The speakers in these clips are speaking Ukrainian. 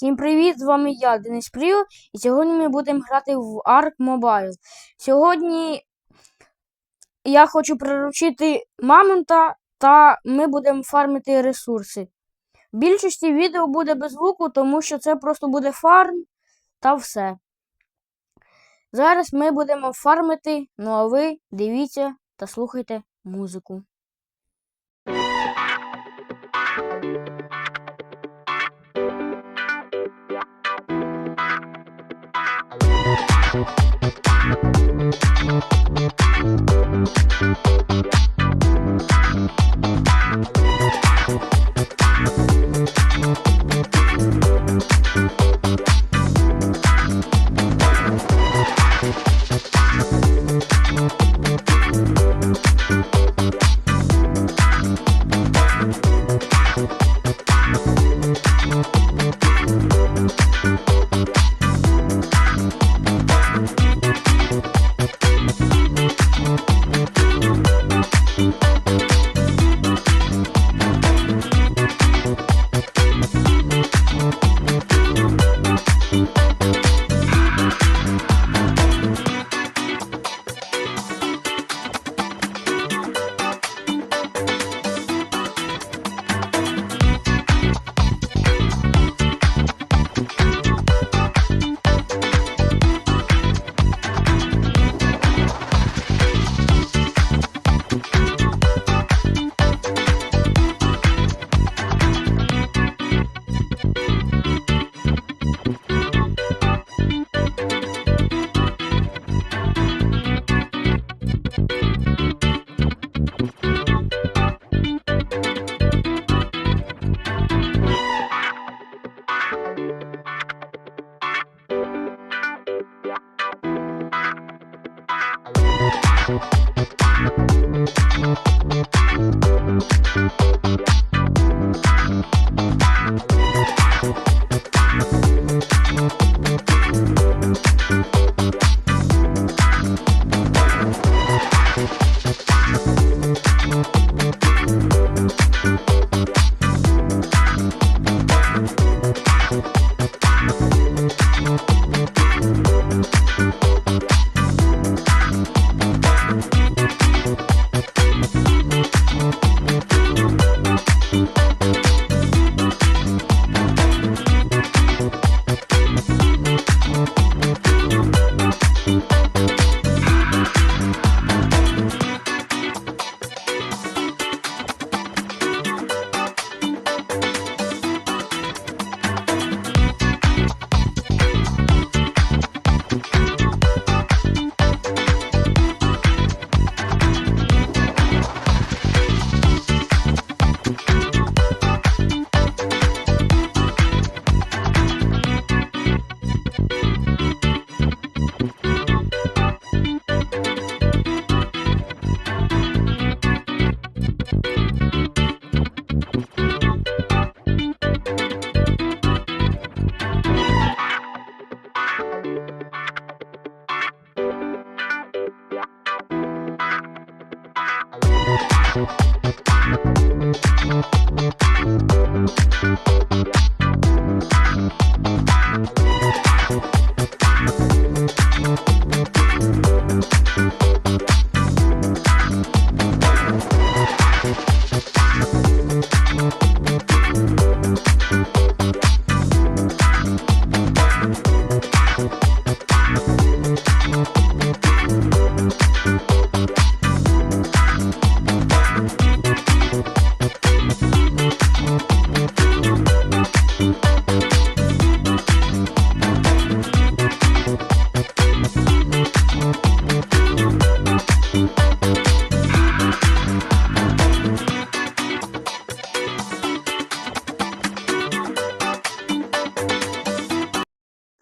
Всім привіт! З вами я, Денис Пріо, і сьогодні ми будемо грати в Ark Mobile. Сьогодні я хочу приручити мамонта, та ми будемо фармити ресурси. В більшості відео буде без звуку, тому що це просто буде фарм та все. Зараз ми будемо фармити, ну а ви дивіться та слухайте музику.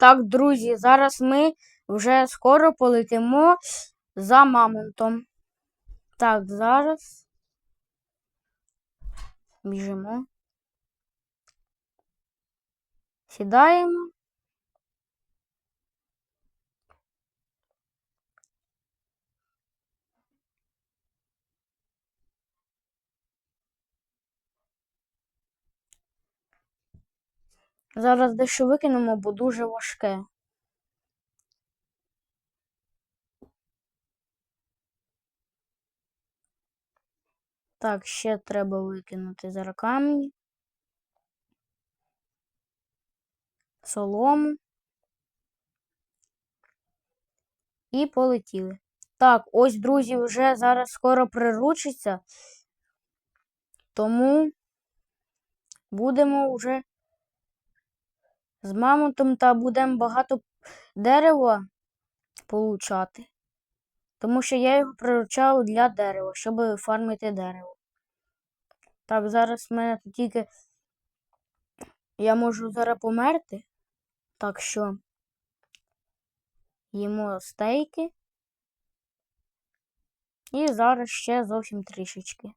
Так, друзі, зараз ми вже скоро полетимо за мамонтом. Так, зараз. Біжимо. Сідаємо. Зараз дещо викинемо, бо дуже важке. Так, ще треба викинути зараз камінь. Солому. І полетіли. Так, ось, друзі, вже зараз скоро приручиться. Тому будемо вже з мамонтом та будемо багато дерева получати. Тому що я його приручав для дерева, щоб фармити дерево. Так, зараз в мене тільки я можу зараз померти. Так що їмо стейки. І зараз ще зовсім трішечки.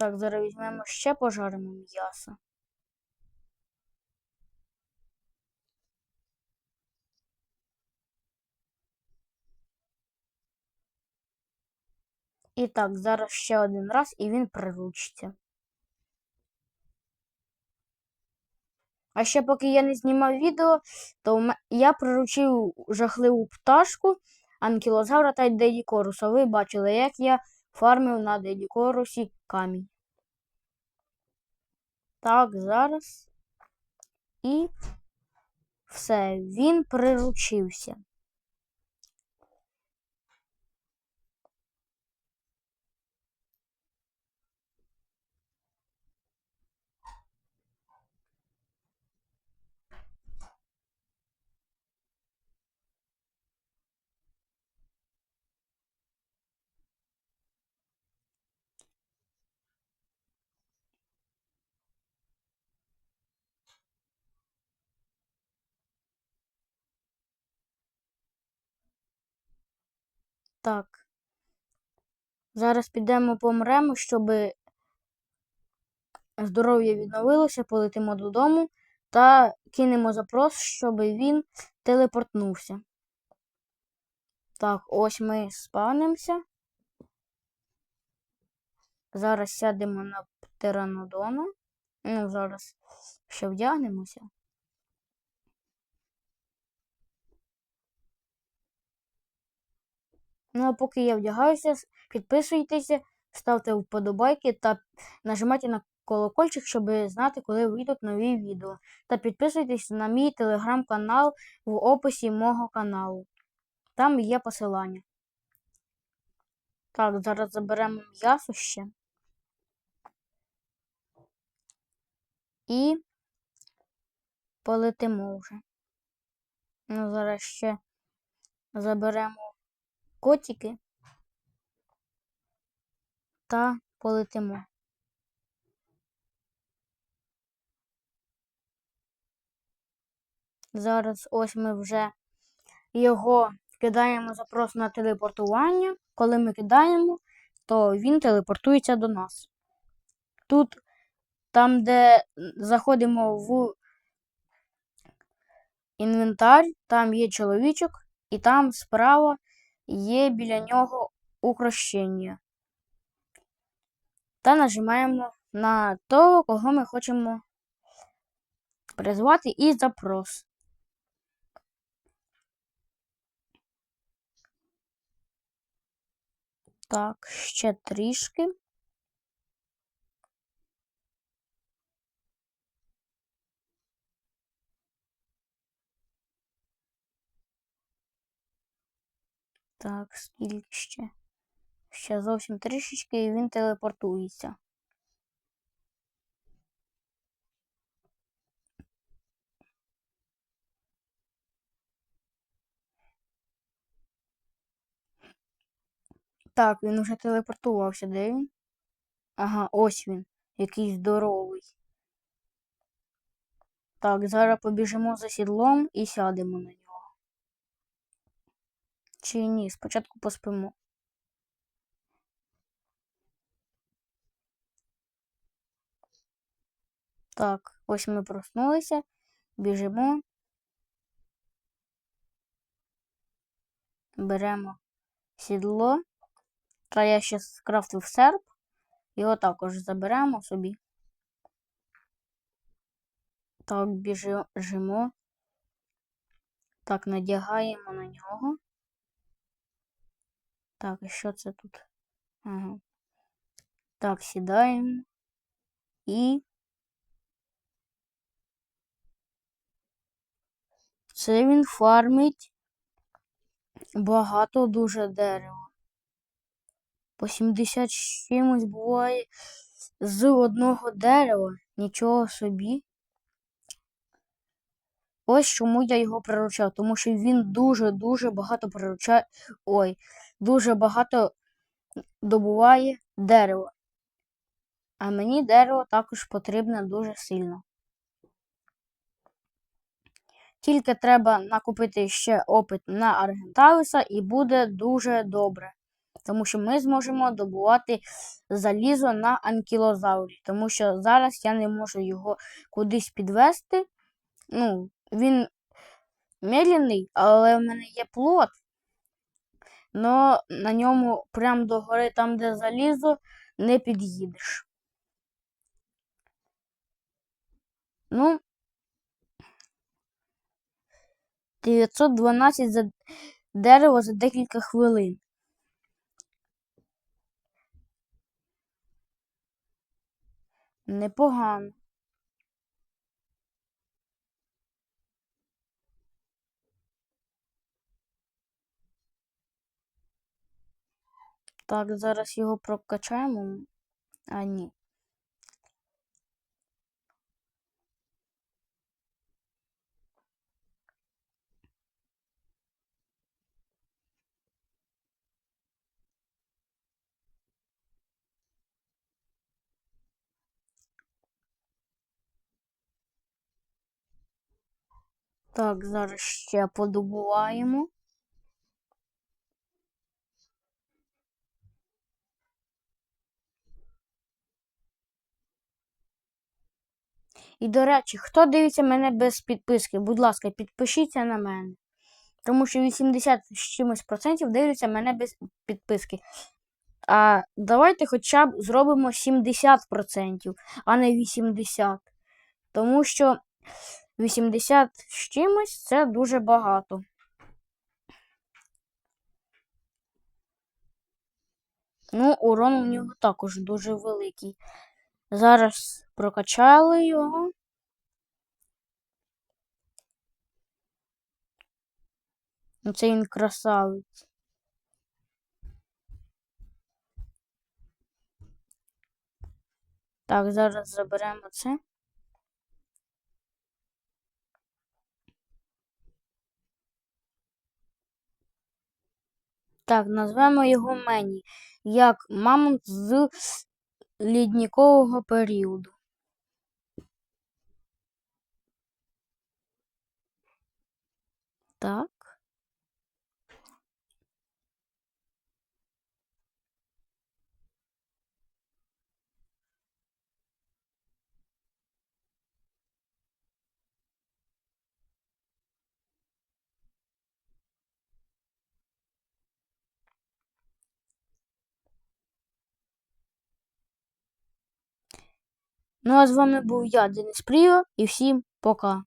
Так, зараз візьмемо ще пожаримо м'ясо. І так, зараз ще один раз і він приручиться. А ще поки я не знімав відео, то я приручив жахливу пташку анкілозавра та Дедікоруса. Ви бачили, як я фармив на Дедікорусі камінь. Так, зараз. І все, він приручився. Так. Зараз підемо помремо, щоб здоров'я відновилося, полетимо додому та кинемо запрос, щоб він телепортнувся. Так, ось ми спавнимося. Зараз сядемо на птеранодона. Ну, зараз ще вдягнемося. Ну а поки я вдягаюся, підписуйтеся, ставте вподобайки та нажимайте на колокольчик, щоб знати, коли вийдуть нові відео. Та підписуйтесь на мій телеграм-канал в описі мого каналу. Там є посилання. Так, зараз заберемо м'ясо ще. І полетимо вже. Ну, зараз ще заберемо котики та полетимо. Зараз ось ми вже його кидаємо запрос на телепортування. Коли ми кидаємо, то він телепортується до нас. Тут, там, де заходимо в інвентар, там є чоловічок, і там справа є біля нього укрощення. Та нажимаємо на того, кого ми хочемо призвати і запрос. Так, ще трішки. Так, скільки ще? Ще зовсім трішечки і він телепортується. Так, він вже телепортувався. Де він? Ага, ось він. Який здоровий. Так, зараз побіжимо за сідлом і сядемо на нього чи ні? Спочатку поспимо. Так, ось ми проснулися, біжимо. Беремо сідло. Та я ще скрафтив серп. Його також заберемо собі. Так, біжимо. Так, надягаємо на нього. Так, і що це тут? Ага. Так, сідаємо. І. Це він фармить багато дуже дерева. По 70 з чимось буває з одного дерева. Нічого собі. Ось чому я його приручав, тому що він дуже-дуже багато приручає. Ой, дуже багато добуває дерева. А мені дерево також потрібне дуже сильно. Тільки треба накупити ще опит на Аргенталіса і буде дуже добре. Тому що ми зможемо добувати залізо на анкілозаврі. Тому що зараз я не можу його кудись підвести. Ну, він медленний, але в мене є плот. Но на ньому прямо до гори, там, де залізо, не під'їдеш. Ну, 912 за дерево за декілька хвилин. Непогано. Так, зараз його прокачаємо. А ні. Так, зараз ще подобуваємо. І, до речі, хто дивиться мене без підписки, будь ласка, підпишіться на мене. Тому що 80 з чимось процентів дивляться мене без підписки. А давайте хоча б зробимо 70%, а не 80%. Тому що 80 з чимось це дуже багато. Ну, урон у нього також дуже великий. Зараз прокачали його. Ну, Це він красавець. Так, зараз заберемо це. Так, назвемо його Мені, як мамонт з ліднікового періоду. Так. Ну а з вами був я, Денис Пріо, і всім пока.